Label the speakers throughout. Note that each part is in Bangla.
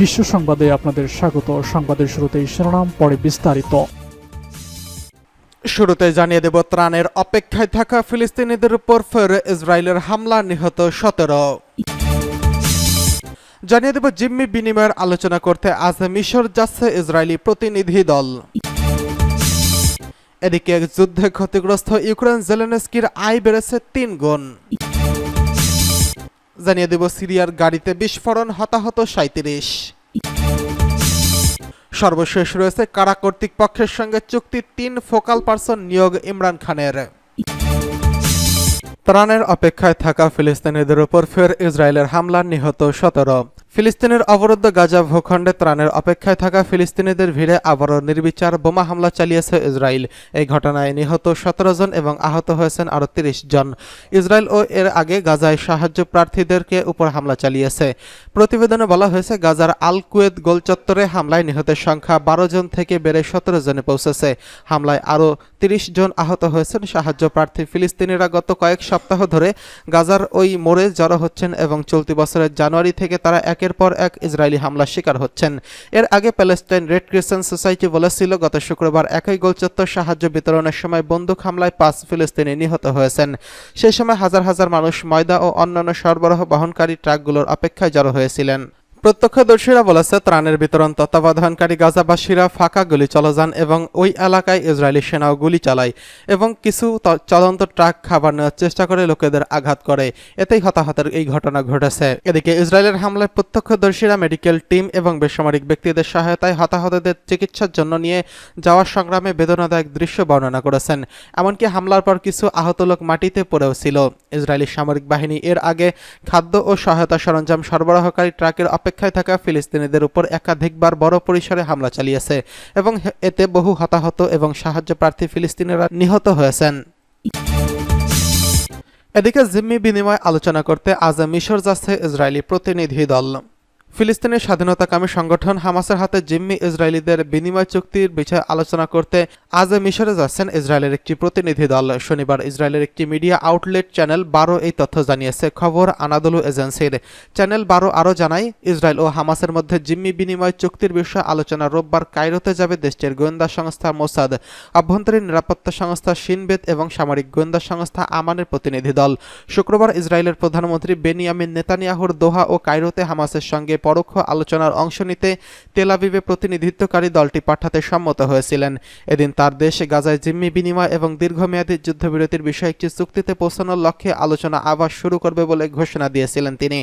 Speaker 1: বিশ্ব সংবাদে আপনাদের স্বাগত সংবাদের শুরুতে শিরোনাম পরে বিস্তারিত
Speaker 2: শুরুতে জানিয়ে দেব ত্রাণের অপেক্ষায় থাকা ফিলিস্তিনিদের উপর ফের ইসরায়েলের হামলা নিহত সতেরো জানিয়ে দেব জিম্মি বিনিময়ের আলোচনা করতে আজ মিশর যাচ্ছে ইসরায়েলি প্রতিনিধি দল এদিকে যুদ্ধে ক্ষতিগ্রস্ত ইউক্রেন জেলেনস্কির আয় বেড়েছে তিন গুণ জানিয়ে দেব সিরিয়ার গাড়িতে বিস্ফোরণ হতাহত সাঁত্রিশ সর্বশেষ রয়েছে কারা কর্তৃক পক্ষের সঙ্গে চুক্তির তিন ফোকাল পার্সন নিয়োগ ইমরান খানের ত্রাণের অপেক্ষায় থাকা ফিলিস্তিনিদের উপর ফের ইসরায়েলের হামলা নিহত সতেরো ফিলিস্তিনের অবরুদ্ধ গাজা ভূখণ্ডে ত্রাণের অপেক্ষায় থাকা ফিলিস্তিনিদের ভিড়ে আবারও নির্বিচার বোমা হামলা চালিয়েছে ইসরায়েল এই ঘটনায় নিহত সতেরো জন এবং আহত হয়েছেন আরও তিরিশ জন ইসরায়েল ও এর আগে গাজায় সাহায্য প্রার্থীদেরকে উপর হামলা চালিয়েছে প্রতিবেদনে বলা হয়েছে গাজার আল কুয়েদ গোলচত্বরে হামলায় নিহতের সংখ্যা বারো জন থেকে বেড়ে সতেরো জনে পৌঁছেছে হামলায় আরও তিরিশ জন আহত হয়েছেন সাহায্য প্রার্থী ফিলিস্তিনিরা গত কয়েক সপ্তাহ ধরে গাজার ওই মোড়ে জড়ো হচ্ছেন এবং চলতি বছরের জানুয়ারি থেকে তারা এক একের পর এক ইসরায়েলি হামলার শিকার হচ্ছেন এর আগে প্যালেস্টাইন রেড ক্রিশ্চান সোসাইটি বলেছিল গত শুক্রবার একই গোলচত্বর সাহায্য বিতরণের সময় বন্দুক হামলায় পাঁচ ফিলিস্তিনি নিহত হয়েছেন সেই সময় হাজার হাজার মানুষ ময়দা ও অন্যান্য সরবরাহ বহনকারী ট্রাকগুলোর অপেক্ষায় জড়ো হয়েছিলেন প্রত্যক্ষদর্শীরা বলেছে ত্রাণের বিতরণ তত্ত্বাবধানকারী গাজাবাসীরা ফাঁকা গুলি চলে যান এবং ওই এলাকায় ইসরায়েলি সেনাও গুলি চালায় এবং কিছু চলন্ত ট্রাক খাবার নেওয়ার চেষ্টা করে লোকেদের আঘাত করে এতেই হতাহতের এই ঘটনা ঘটেছে এদিকে ইসরায়েলের হামলায় প্রত্যক্ষদর্শীরা মেডিকেল টিম এবং বেসামরিক ব্যক্তিদের সহায়তায় হতাহতদের চিকিৎসার জন্য নিয়ে যাওয়ার সংগ্রামে বেদনাদায়ক দৃশ্য বর্ণনা করেছেন এমনকি হামলার পর কিছু আহত লোক মাটিতে পড়েও ছিল ইসরায়েলি সামরিক বাহিনী এর আগে খাদ্য ও সহায়তা সরঞ্জাম সরবরাহকারী ট্রাকের অপেক্ষা অপেক্ষায় থাকা ফিলিস্তিনিদের উপর একাধিকবার বড় পরিসরে হামলা চালিয়েছে এবং এতে বহু হতাহত এবং সাহায্য প্রার্থী ফিলিস্তিনিরা নিহত হয়েছেন এদিকে জিম্মি বিনিময় আলোচনা করতে আজ মিশর যাচ্ছে ইসরায়েলি প্রতিনিধি দল ফিলিস্তিনের স্বাধীনতাকামী সংগঠন হামাসের হাতে জিম্মি ইসরায়েলিদের বিনিময় চুক্তির বিষয়ে আলোচনা করতে আজ মিশরে যাচ্ছেন ইসরায়েলের একটি প্রতিনিধি দল শনিবার ইসরায়েলের একটি মিডিয়া আউটলেট চ্যানেল বারো এই তথ্য জানিয়েছে খবর আনাদলু এজেন্সির চ্যানেল বারো আরও জানায় ইসরায়েল ও হামাসের মধ্যে জিম্মি বিনিময় চুক্তির বিষয়ে আলোচনা রোববার কায়রোতে যাবে দেশটির গোয়েন্দা সংস্থা মোসাদ আভ্যন্তরীণ নিরাপত্তা সংস্থা সিনবেদ এবং সামরিক গোয়েন্দা সংস্থা আমানের প্রতিনিধি দল শুক্রবার ইসরায়েলের প্রধানমন্ত্রী বেনিয়ামিন নেতানিয়াহুর দোহা ও কায়রোতে হামাসের সঙ্গে পরোক্ষ আলোচনার অংশ নিতে তেলাবিবে প্রতিনিধিত্বকারী দলটি পাঠাতে সম্মত হয়েছিলেন এদিন তার দেশে গাজায় জিম্মি বিনিময় এবং দীর্ঘমেয়াদী যুদ্ধবিরতির বিষয়ে একটি চুক্তিতে পৌঁছানোর লক্ষ্যে আলোচনা আবার শুরু করবে বলে ঘোষণা দিয়েছিলেন তিনি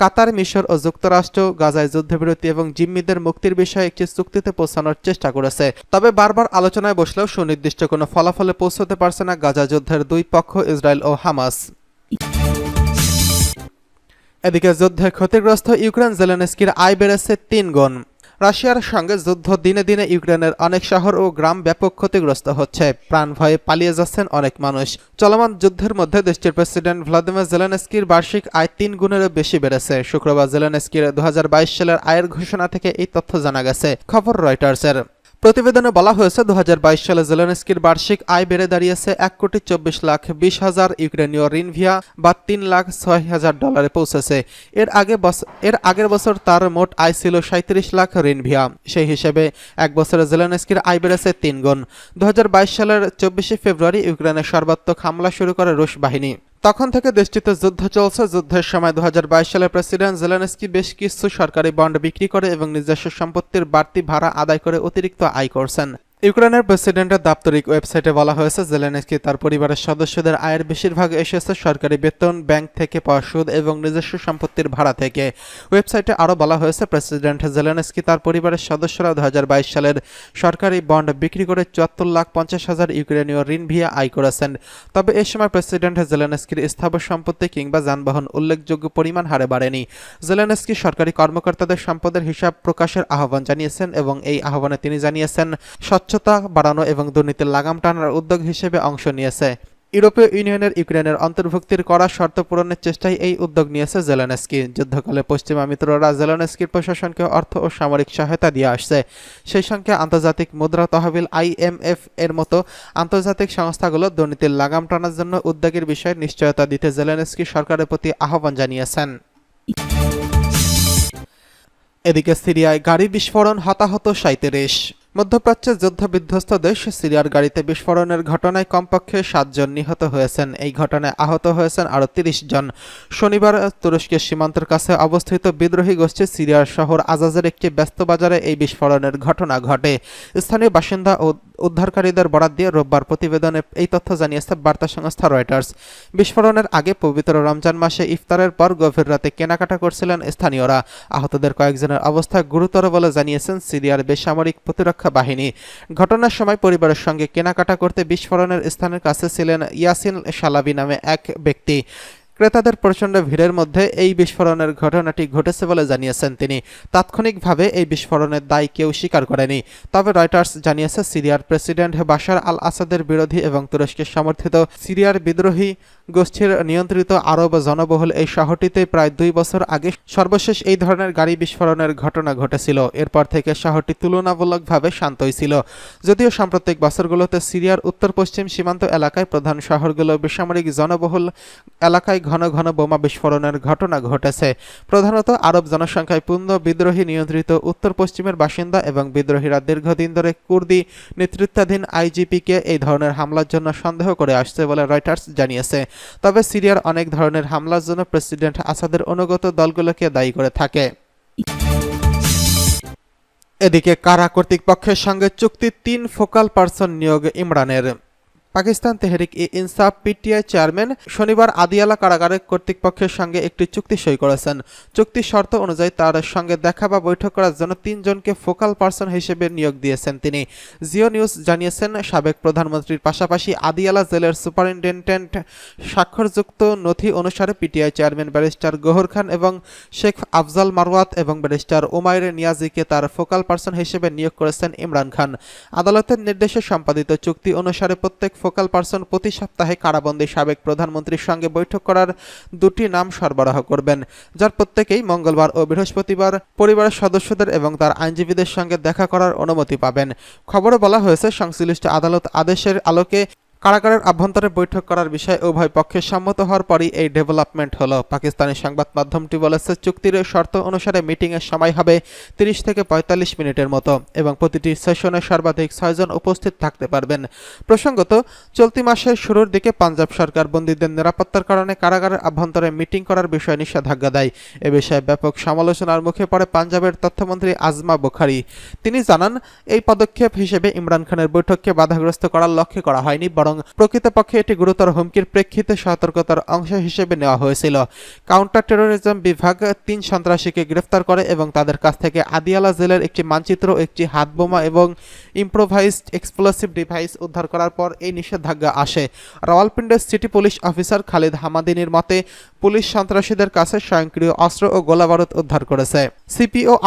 Speaker 2: কাতার মিশর ও যুক্তরাষ্ট্র গাজায় যুদ্ধবিরতি এবং জিম্মিদের মুক্তির বিষয়ে একটি চুক্তিতে পৌঁছানোর চেষ্টা করেছে তবে বারবার আলোচনায় বসলেও সুনির্দিষ্ট কোনো ফলাফলে পৌঁছতে পারছে না গাজা যুদ্ধের দুই পক্ষ ইসরায়েল ও হামাস এদিকে যুদ্ধে ক্ষতিগ্রস্ত ইউক্রেন জেলেনস্কির আয় বেড়েছে তিন গুণ রাশিয়ার সঙ্গে যুদ্ধ দিনে দিনে ইউক্রেনের অনেক শহর ও গ্রাম ব্যাপক ক্ষতিগ্রস্ত হচ্ছে প্রাণ ভয়ে পালিয়ে যাচ্ছেন অনেক মানুষ চলমান যুদ্ধের মধ্যে দেশটির প্রেসিডেন্ট ভ্লাদিমির জেলেনস্কির বার্ষিক আয় তিন গুণেরও বেশি বেড়েছে শুক্রবার জেলেনস্কির দু সালের আয়ের ঘোষণা থেকে এই তথ্য জানা গেছে খবর রয়টার্সের প্রতিবেদনে বলা হয়েছে দু সালে জেলেনস্কির বার্ষিক আয় বেড়ে দাঁড়িয়েছে এক কোটি চব্বিশ লাখ বিশ হাজার ইউক্রেনীয় রিনভিয়া বা তিন লাখ ছয় হাজার ডলারে পৌঁছেছে এর আগে এর আগের বছর তার মোট আয় ছিল সাঁত্রিশ লাখ ভিয়া সেই হিসেবে এক বছরে জেলেনস্কির আয় বেড়েছে তিনগুণ গুণ দু সালের চব্বিশে ফেব্রুয়ারি ইউক্রেনের সর্বাত্মক হামলা শুরু করে রুশ বাহিনী তখন থেকে দেশটিতে যুদ্ধ চলছে যুদ্ধের সময় দু সালে প্রেসিডেন্ট জেলেনস্কি বেশ কিছু সরকারি বন্ড বিক্রি করে এবং নিজস্ব সম্পত্তির বাড়তি ভাড়া আদায় করে অতিরিক্ত আয় করছেন ইউক্রেনের প্রেসিডেন্টের দাপ্তরিক ওয়েবসাইটে বলা হয়েছে জেলেনস্কি তার পরিবারের সদস্যদের আয়ের বেশিরভাগ এসেছে সরকারি বেতন ব্যাংক থেকে পাওয়া সুদ এবং নিজস্ব সম্পত্তির ভাড়া থেকে ওয়েবসাইটে আরও বলা হয়েছে প্রেসিডেন্ট জেলেনস্কি তার পরিবারের সদস্যরা দু সালের সরকারি বন্ড বিক্রি করে চুয়াত্তর লাখ পঞ্চাশ হাজার ইউক্রেনীয় ঋণ ভিয়া আয় করেছেন তবে এ সময় প্রেসিডেন্ট জেলেনস্কির স্থাবর সম্পত্তি কিংবা যানবাহন উল্লেখযোগ্য পরিমাণ হারে বাড়েনি জেলেনস্কি সরকারি কর্মকর্তাদের সম্পদের হিসাব প্রকাশের আহ্বান জানিয়েছেন এবং এই আহ্বানে তিনি জানিয়েছেন স্বচ্ছতা বাড়ানো এবং দুর্নীতির লাগাম টানার উদ্যোগ হিসেবে অংশ নিয়েছে ইউরোপীয় ইউনিয়নের ইউক্রেনের অন্তর্ভুক্তির করা শর্ত পূরণের চেষ্টায় এই উদ্যোগ নিয়েছে জেলেনস্কি যুদ্ধকালে পশ্চিমা মিত্ররা জেলেনস্কির প্রশাসনকে অর্থ ও সামরিক সহায়তা দিয়ে আসছে সেই সঙ্গে আন্তর্জাতিক মুদ্রা তহবিল আইএমএফ এর মতো আন্তর্জাতিক সংস্থাগুলো দুর্নীতির লাগাম টানার জন্য উদ্যোগের বিষয়ে নিশ্চয়তা দিতে জেলেনস্কি সরকারের প্রতি আহ্বান জানিয়েছেন এদিকে সিরিয়ায় গাড়ি বিস্ফোরণ হতাহত সাঁত্রিশ মধ্যপ্রাচ্যের যুদ্ধবিধ্বস্ত দেশ সিরিয়ার গাড়িতে বিস্ফোরণের ঘটনায় কমপক্ষে সাতজন নিহত হয়েছেন এই ঘটনায় আহত হয়েছেন আরও তিরিশ জন শনিবার তুরস্কের সীমান্তের কাছে অবস্থিত বিদ্রোহী গোষ্ঠী সিরিয়ার শহর আজাজের একটি ব্যস্ত বাজারে এই বিস্ফোরণের ঘটনা ঘটে স্থানীয় বাসিন্দা ও উদ্ধারকারীদের বরাদ দিয়ে রোববার প্রতিবেদনে এই তথ্য জানিয়েছে বার্তা সংস্থা রয়টার্স বিস্ফোরণের আগে পবিত্র রমজান মাসে ইফতারের পর গভীর রাতে কেনাকাটা করছিলেন স্থানীয়রা আহতদের কয়েকজনের অবস্থা গুরুতর বলে জানিয়েছেন সিরিয়ার বেসামরিক প্রতিরক্ষা বাহিনী ঘটনার সময় পরিবারের সঙ্গে কেনাকাটা করতে বিস্ফোরণের স্থানের কাছে ছিলেন ইয়াসিন সালাবি নামে এক ব্যক্তি ক্রেতাদের প্রচণ্ড ভিড়ের মধ্যে এই বিস্ফোরণের ঘটনাটি ঘটেছে বলে জানিয়েছেন তিনি তাৎক্ষণিকভাবে এই বিস্ফোরণের দায় কেউ স্বীকার করেনি তবে রয়টার্স জানিয়েছে সিরিয়ার প্রেসিডেন্ট বাশার আল আসাদের বিরোধী এবং তুরস্কের সমর্থিত সিরিয়ার বিদ্রোহী গোষ্ঠীর নিয়ন্ত্রিত আরব জনবহুল এই শহরটিতে প্রায় দুই বছর আগে সর্বশেষ এই ধরনের গাড়ি বিস্ফোরণের ঘটনা ঘটেছিল এরপর থেকে শহরটি তুলনামূলকভাবে শান্তই ছিল যদিও সাম্প্রতিক বছরগুলোতে সিরিয়ার উত্তর পশ্চিম সীমান্ত এলাকায় প্রধান শহরগুলো বেসামরিক জনবহুল এলাকায় ঘন ঘন বোমা বিস্ফোরণের ঘটনা ঘটেছে প্রধানত আরব জনসংখ্যায় পূর্ণ বিদ্রোহী নিয়ন্ত্রিত উত্তর পশ্চিমের বাসিন্দা এবং বিদ্রোহীরা দীর্ঘদিন ধরে কুর্দি নেতৃত্বাধীন আইজিপিকে এই ধরনের হামলার জন্য সন্দেহ করে আসছে বলে রয়টার্স জানিয়েছে তবে সিরিয়ার অনেক ধরনের হামলার জন্য প্রেসিডেন্ট আসাদের অনুগত দলগুলোকে দায়ী করে থাকে এদিকে কারা কর্তৃপক্ষের সঙ্গে চুক্তি তিন ফোকাল পার্সন নিয়োগ ইমরানের পাকিস্তান তেহরিক ই ইনসাফ পিটিআই চেয়ারম্যান শনিবার আদিয়ালা কারাগারে কর্তৃপক্ষের সঙ্গে একটি চুক্তি সই করেছেন চুক্তির শর্ত অনুযায়ী তার সঙ্গে দেখা বা বৈঠক করার জন্য তিনজনকে ফোকাল পার্সন হিসেবে নিয়োগ দিয়েছেন তিনি জিও নিউজ জানিয়েছেন সাবেক প্রধানমন্ত্রীর পাশাপাশি আদিয়ালা জেলের সুপারিনটেন্ডেন্ট স্বাক্ষরযুক্ত নথি অনুসারে PTI chairman barrister Gohar Khan এবং শেখ আফজাল মারওয়াত এবং ব্যারিস্টার ওমায়ের নিয়াজিকে তার ফোকাল পার্সন হিসেবে নিয়োগ করেছেন ইমরান খান আদালতের নির্দেশে সম্পাদিত চুক্তি অনুসারে প্রত্যেক ফোকাল পারসন প্রতি সপ্তাহে কারাবন্দী সাবেক প্রধানমন্ত্রীর সঙ্গে বৈঠক করার দুটি নাম সরবরাহ করবেন যার প্রত্যেকেই মঙ্গলবার ও বৃহস্পতিবার পরিবারের সদস্যদের এবং তার আইনজীবীদের সঙ্গে দেখা করার অনুমতি পাবেন খবরে বলা হয়েছে সংশ্লিষ্ট আদালত আদেশের আলোকে কারাগারের আভ্যন্তরে বৈঠক করার বিষয়ে উভয় পক্ষের সম্মত হওয়ার পরই এই ডেভেলপমেন্ট হলো পাকিস্তানি সংবাদ মাধ্যমটি বলেছে চুক্তির শর্ত অনুসারে মিটিংয়ের সময় হবে 30 থেকে ৪৫ মিনিটের মতো এবং প্রতিটি সেশনে সর্বাধিক ছয়জন উপস্থিত থাকতে পারবেন প্রসঙ্গত চলতি মাসের শুরুর দিকে পাঞ্জাব সরকার বন্দীদের নিরাপত্তার কারণে কারাগারের আভ্যন্তরে মিটিং করার বিষয়ে নিষেধাজ্ঞা দেয় এ বিষয়ে ব্যাপক সমালোচনার মুখে পড়ে পাঞ্জাবের তথ্যমন্ত্রী আজমা বুখারি তিনি জানান এই পদক্ষেপ হিসেবে ইমরান খানের বৈঠককে বাধাগ্রস্ত করার লক্ষ্যে করা হয়নি বরং বরং প্রকৃতপক্ষে এটি গুরুতর হুমকির প্রেক্ষিতে সতর্কতার অংশ হিসেবে নেওয়া হয়েছিল কাউন্টার টেরোরিজম বিভাগ তিন সন্ত্রাসীকে গ্রেফতার করে এবং তাদের কাছ থেকে আদিয়ালা জেলের একটি মানচিত্র একটি হাত বোমা এবং ইম্প্রোভাইজড এক্সপ্লোসিভ ডিভাইস উদ্ধার করার পর এই নিষেধাজ্ঞা আসে রাওয়ালপিন্ডের সিটি পুলিশ অফিসার খালিদ হামাদিনীর মতে পুলিশ সন্ত্রাসীদের কাছে স্বয়ংক্রিয় অস্ত্র ও গোলাবারুদ উদ্ধার করেছে সিপিও